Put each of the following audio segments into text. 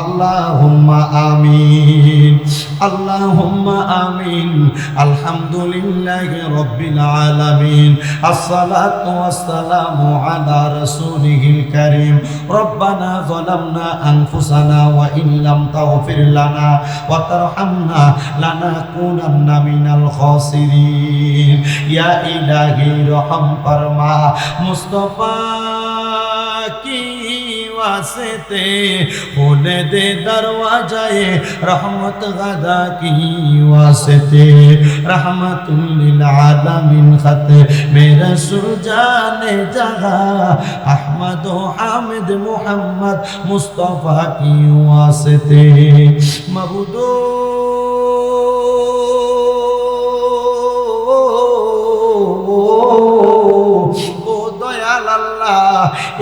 আল্লাহুম্মা আমিন আল্লাহুম্মা আমিন, আলহামদুলিল্লাহি রাব্বিল আলামিন, আসসালাতু ওয়াসসালামু আলা রাসূলিহিল কারীম, রব্বানা যালামনা আনফুসানা ওয়া ইন তাগফির লানা ওয়া তারহামনা লানাকুনান্না মিনাল খাসিরিন। ইয়া ইলাহি রহম ফরমা, মুস্তাফা কি واسطے ہونے دے دروازہ رحمت غدا کی واسطے رحمت للعالمین خط میرا سر جانے جگہ احمد و حامد محمد مصطفیٰ کی واسطے مبدو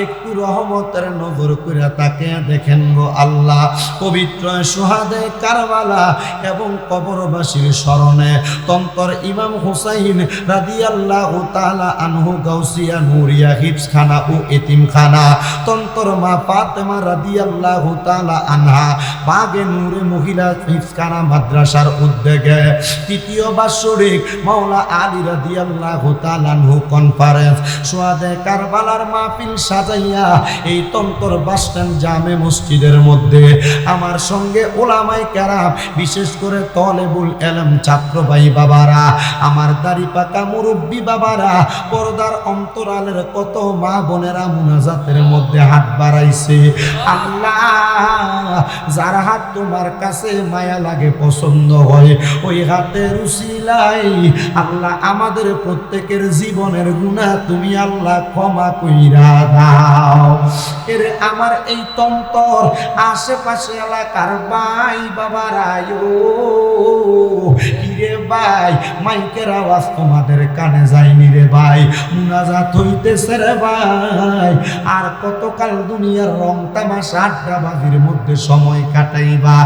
একটু রহমতের নজর করে তাকে দেখেন গো আল্লাহ, পবিত্র সুহাদে কারবালা এবং কবরবাসীর স্মরণে তন্তর ইমাম হুসাইন রাদি আল্লাহ তালা আনহু গাউসিয়া নুরিয়া হিপসখানা ও এতিমখানা, তন্তর মা ফাতেমা রাদি আল্লাহ তালা আনহা বাগে নূরে মহিলা হিপসখানা মাদ্রাসার উদ্যোগে তৃতীয় বাৎসরিক মাওলা আলী রাদি আল্লাহ তালানহু কনফারেন্স সোয়াদে কারবালার মাহফিল সাজাইয়া এই তন্তর বাসস্ট্যান্ড জামে মসজিদের মধ্যে আমার সঙ্গে ওলামাই কেরাম, বিশেষ করে তলেবুল এলম ছাত্র ভাই বাবারা, আমার দাড়ি পাকা মুরব্বী বাবারা, পর্দার অন্তরালের কত মা বোনেরা মুনাজাতের মধ্যে হাত বাড়াইছে। আল্লাহ, যার হাত তোমার কাছে মায়া লাগে, পছন্দ হয়, ওই হাতের উসিলাই আল্লাহ, আমাদের প্রত্যেকের জীবনের গুণা তুমি আল্লাহ ক্ষমা কইরা দাও আমার এই তন্তর আশেপাশে এলাকার ভাই বাবারায়ো কিরে ভাই, মাইকের আওয়াজ তোমাদের কানে যায়নি রে ভাই? মুনাজাত হইতেছে রে ভাই। আর কতকাল দুনিয়ার রং তামাশা আড্ডাবাজির মধ্যে সময় কাটাইবা?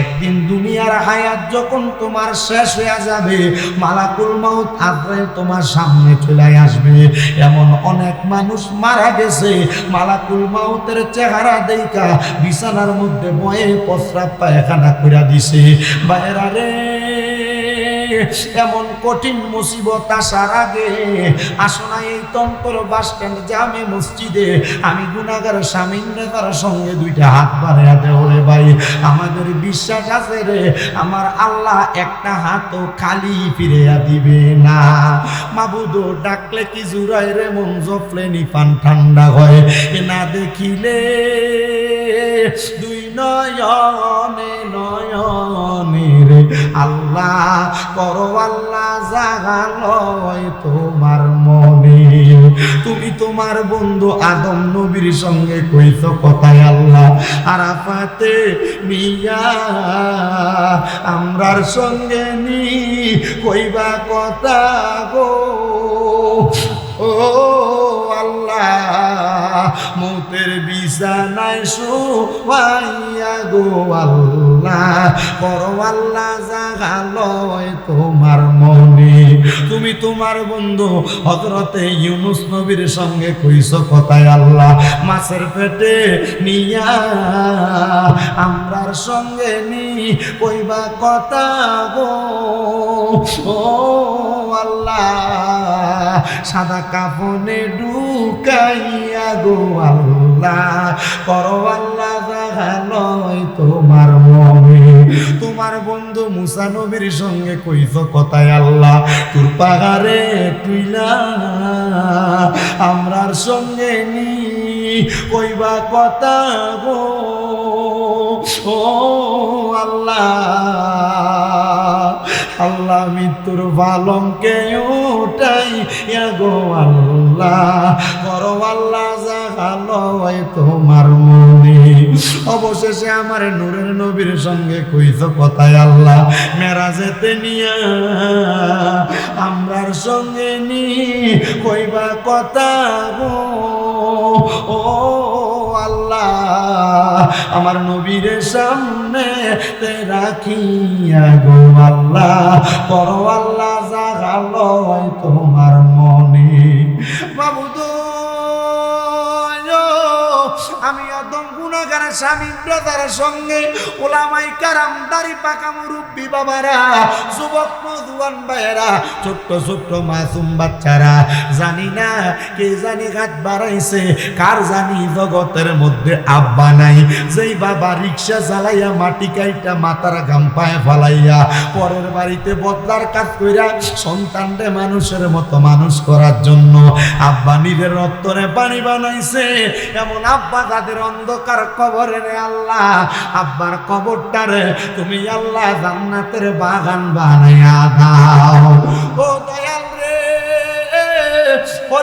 একদিন দুনিয়ার হায়াত যখন তোমার শেষ হয়ে যাবে, মালাকুল মাউত আজরাইল তোমার সামনে চলে আসবে। এমন অনেক মানুষ মারা গেছে মালাকুল মাউতের চেহারা দেখা বিছানার মধ্যে বয়ে প্রস্রাব পায়খানা করে দিছে। বাইরা রে এমন কঠিন মুসিবত আসার আগে। আসনা এই তন্তর বাস স্ট্যান্ড জামে মসজিদে। আমি গুনাগার স্বামীন্দ্রার সঙ্গে দুইটা হাত বাড়াইয়া দেও রে ভাই। আমাদের বিশ্বাস আছে রে, আমার আল্লাহ একটা হাতও খালি ফিরিয়া দিবে না। মাবুদো ডাকলে কি জুড়াই রে, মন জফলে নিপান ঠান্ডা হয়। এ না দেখিলে দুই নয়নে রে আল্লাহ করো, আল্লাহ জাগালয় তোমার মনে তুমি তোমার বন্ধু আদম নবীর সঙ্গে কইছ কথায় আল্লাহ, আরাফাতে মিয়া, আমরার সঙ্গে নি, কইবা কথা গো। ও মৌতের বিছানায় শোয়াইয়া গো আল্লাহ। করো আল্লাহ জাগালয় তোমার মনে। তুমি তোমার বন্ধু হজরতে ইউনুস নবীর সঙ্গে কইস কথায় আল্লাহ, মাছের পেটে নিয়া আমরার সঙ্গে নি, কইবা কথা গো। ও আল্লাহ। সাদা কাপনে ঢুকাইয়া গো আল্লাহ। করো আল্লাহ জাগালয় তোমার মনে। তোমার বন্ধু মুসা নবীর সঙ্গে কইছ কথায় আল্লাহ, তোর পাহাড়ে তুইলা। আমরার সঙ্গে নি, কইবা কথা গো। ও আল্লাহ। আল্লাহ মৃত্যুর বালমকে উঠাই গো আল্লাহ। করো আল্লাহ জাগালয় তোমার মনে। অবশেষে আমার নূরের নবীর সঙ্গে কইত কথায় আল্লাহ, মেরাজেতে নিয়া আমরার সঙ্গে নি, কইবা কথা গো। ও আল্লাহ। আমার নবীর সামনে রাখিয়া গো আল্লাহ। করো আল্লাহ জাগালো তোমার আমি অত প্রথম স্বামী, ব্রাদারের সঙ্গে। ওলামাই কারাম, দাড়ি পাকা মুরব্বী বাবারা, যুবক মধুয়ান ভাইয়েরা, ছোট্ট ছোট্ট মাসুম বাচ্চারা, জানি না কে জানি হাত বাড়াইছে, কার জানি জগতের মধ্যে আব্বা নাই। যেই বাবা রিক্সা চালাইয়া মাটি কাইটা মাথার গাম পায়ে ফালাইয়া পরের বাড়িতে বদলার কাজ কইরা সন্তানরে মানুষের মতো মানুষ করার জন্য আব্বা নিজের রক্তরে পানি বানাইছে। এমন আব্বা তাদের অন্ধকার কবরে রে আল্লাহ। আব্বার কবরটারে তুমি আল্লাহ জান্নাতের বাগান বানাইয়া দাও। ও দয়াল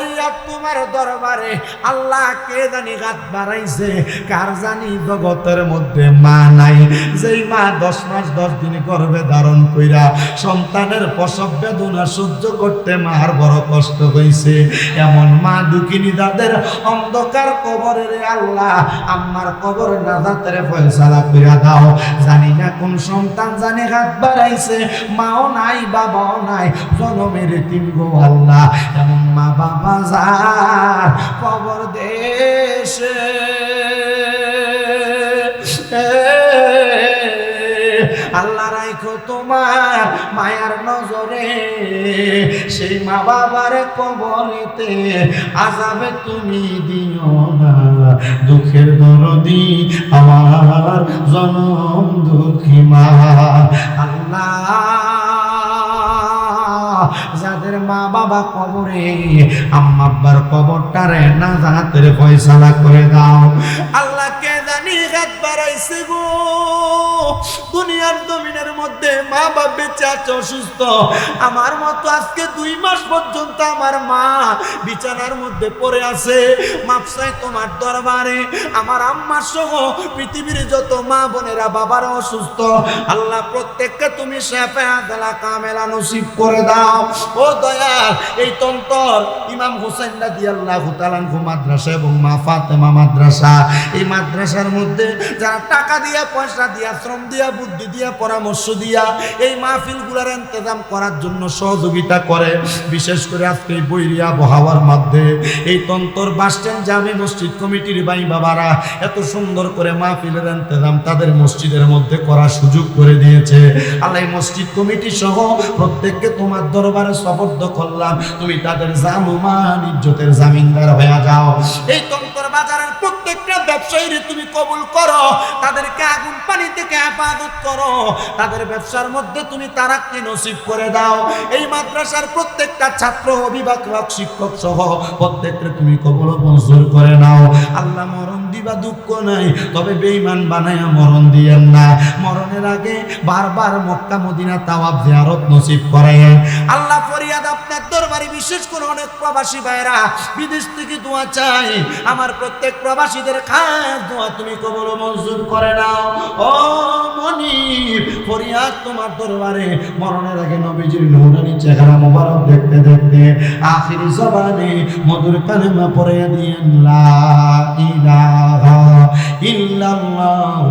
রে তোমার দরবারে, আল্লাহ কে জানি গাত বাড়াইছে, কার জানি জগতের মধ্যে মা নাই। যেই মা দশ মাস দশ দিন করবে ধারণ কইরা সন্তানের প্রসব বেদনা সহ্য করতে মার বড় কষ্ট হইছে। এমন মা দুঃখিনী তাদের অন্ধকার কবরের আল্লাহ আমার কবর নাজাতের ফয়সালা কইরা দাও। জানি না কোন সন্তান জানে হাত বাড়াইছে, মাও নাই, বাবাও নাই, জনমের তিন আল্লাহ। এমন মা বাবা যার কবর দেশে। আল্লাহ রাইখো তোমার মায়ার নজরে, সেই মা বাবার কবরেতে আজাবে তুমি দিও না। দুঃখের দরদি আমার জনম দুঃখী মা। আল্লাহ যাদের মা বাবা কবরে। আম্মা আব্বার কবরটারে না জাহাতের ফয়সালা করে দাও। আল্লাহ কে জানি হাত বাড়াইছে গো। দুনিয়ার জমিনের মধ্যে মা বাপ বেঁচে আছে, অসুস্থ। আমার মতো আজকে দুই মাস পর্যন্ত আমার মা বিছানার মধ্যে পড়ে আছে। মাপসাই তোমার দরবারে, আমার সহ পৃথিবীর যত মা বোনেরা বাবারা অসুস্থ। আল্লাহ প্রত্যেককে তুমি কামেলা নসিব করে দাও। ও এই তন্তর ইমাম আল্লাহ মাদ্রাসা এবং মা ফাতেমা মাদ্রাসা। এই মাদ্রাসার মধ্যে যারা টাকা দিয়া, পয়সা দিয়া, শ্রম দিয়া, বুদ্ধি দিয়া পরামর্শ দিয়া এই মাহফিলগুলোর ইন্তজাম করার জন্য সহযোগিতা করে। বিশেষ করে আজকে বৈরিয়া আবহাওয়ার মধ্যে এই তন্তর বাসস্ট্যান্ড জামে মসজিদ কমিটির ভাই বাবারা এত সুন্দর করে মাহফিলের ইন্তজাম তাদের মসজিদের মধ্যে করার সুযোগ করে দিয়েছে। আল্লাহ মসজিদ কমিটি সহ প্রত্যেককে তোমার দরবারে সফর্দ করলাম তুমি তাদের জানুমান, ইজ্জতের জামিনদার হয়ে যাও। এই ব্যবসায়ীরে তুমি কবুল করো, তাদেরকে আগুন পানি থেকে হেফাজত করো, তাদের ব্যবসার মধ্যে তুমি তারাক্কি নসিব করে দাও। এই মাদ্রাসার প্রত্যেকটা ছাত্র, অভিভাবক, শিক্ষক সহ প্রত্যেককে তুমি কবল মঞ্জুর করে নাও। আল্লাহ মরণ দিবা দুঃখ নাই, তবে বেঈমান বানায়া মরণ দিয়েন না। মরণের আগে বারবার মক্কা, মদিনা তাওয়াব জিয়ারত নসিব আল্লাহ ফরিয়াদ আপনার দরবারে বিশেষ করে অনেক প্রবাসী ভাইরা বিদেশ থেকে দোয়া চাই। আমার প্রত্যেক প্রবাসীদের খাস দোয়া তুমি কবল মঞ্জুর করে নাও। ও মনির ফরিয়াদ তোমার দরবারে। মরণের আগে নবীজির নূরানি চেহারা মোবারক দেখতে দেখতে আখির জবানে মধুর কালেমা পড়ে দিয়েন, লা ইলাহা ইল্লাল্লাহ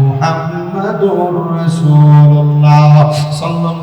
মুহাম্মাদুর রাসূলুল্লাহ।